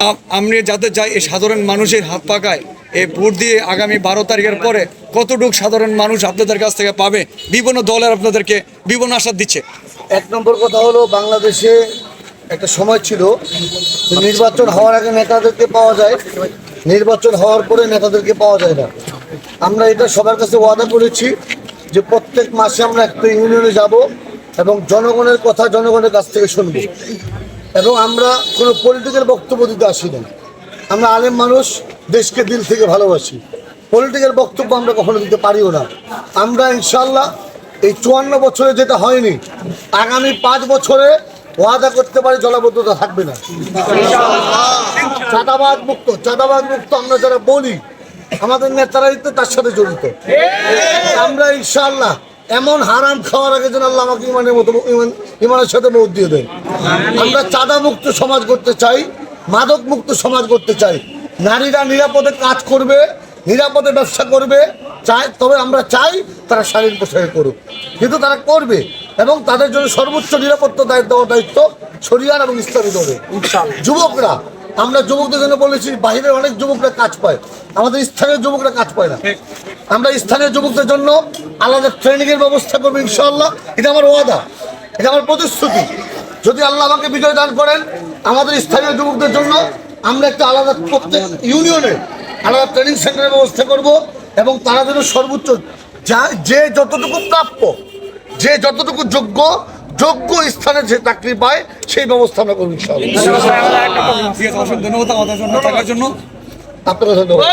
আম- আমি যাতে চাই এই সাধারণ মানুষের হাত পাকায়, এই ভোট দিয়ে আগামী বারো তারিখের পরে কতটুকু সাধারণ মানুষ আপনাদের কাছ থেকে পাবে, বিভিন্ন দলের আপনাদেরকে বিভিন্ন আশা দিচ্ছে। এক নম্বর কথা হলো, বাংলাদেশে একটা সময় ছিল নির্বাচন হওয়ার আগে নেতাদেরকে পাওয়া যায়, নির্বাচন হওয়ার পরে নেতাদেরকে পাওয়া যায় না। আমরা এটা সবার কাছে ওয়াদা করেছি যে প্রত্যেক মাসে আমরা একটা ইউনিয়নে যাব এবং জনগণের কথা জনগণের কাছ থেকে শুনব। এবং আমরা কোনো পলিটিক্যাল বক্তব্য দিতে আসি না। আমরা আলেম মানুষ, দেশকে দিল থেকে ভালোবাসি। পলিটিক্যাল বক্তব্য আমরা কখনো দিতে পারিও না। আমরা ইনশাল্লাহ এই চুয়ান্ন বছরে যেটা হয়নি, আগামী পাঁচ বছরে ওয়াদা করতে পারি জলাবদ্ধতা থাকবে না। চাঁদাবাদ মুক্ত চাঁদাবাদ মুক্ত আমরা যারা বলি, আমাদের নেতারাই তো তার সাথে জড়িত। আমরা ইনশাল্লাহ এমন হারাম খাওয়ার আগে যেন আল্লাহ আমাকে ইমানের মতো ইমানের সাথে মত দিয়ে দেয় আমরা চাঁদা মুক্ত সমাজ করতে চাই মাদক মুক্ত সমাজ করতে চাই। নারীরা নিরাপদে কাজ করবে নিরাপদে ব্যবসা করবে চাই তবে আমরা চাই তারা শারীরিক পোশাকে করুক। কিন্তু তারা করবে এবং তাদের জন্য সর্বোচ্চ নিরাপত্তা দায়িত্ব দেওয়ার দায়িত্ব শরিয়ার এবং ইসলামী দলে যুবকরা আমরা যুবকদের জন্য বলেছি, বাইরের অনেক যুবকরা কাজ পায়, আমাদের স্থানীয় যুবকরা কাজ পায় না। আমরা স্থানীয় যুবকদের জন্য আলাদা ট্রেনিং এর ব্যবস্থা করব ইনশাআল্লাহ। এটা আমার ওয়াদা, এটা আমার প্রতিশ্রুতি। যদি আল্লাহ আমাকে বিজয় দান করেন, আমাদের স্থানীয় যুবকদের জন্য আমরা একটা আলাদা প্রত্যেক ইউনিয়নে আলাদা ট্রেনিং সেন্টারের ব্যবস্থা করব এবং তারা যেন সর্বোচ্চ যা যে যতটুকু প্রাপ্য, যে যতটুকু যোগ্য যোগ্য স্থানে যে চাকরি পায় সেই ব্যবস্থা আমরা করব ধন্যবাদ। আপনাকে ধন্যবাদ।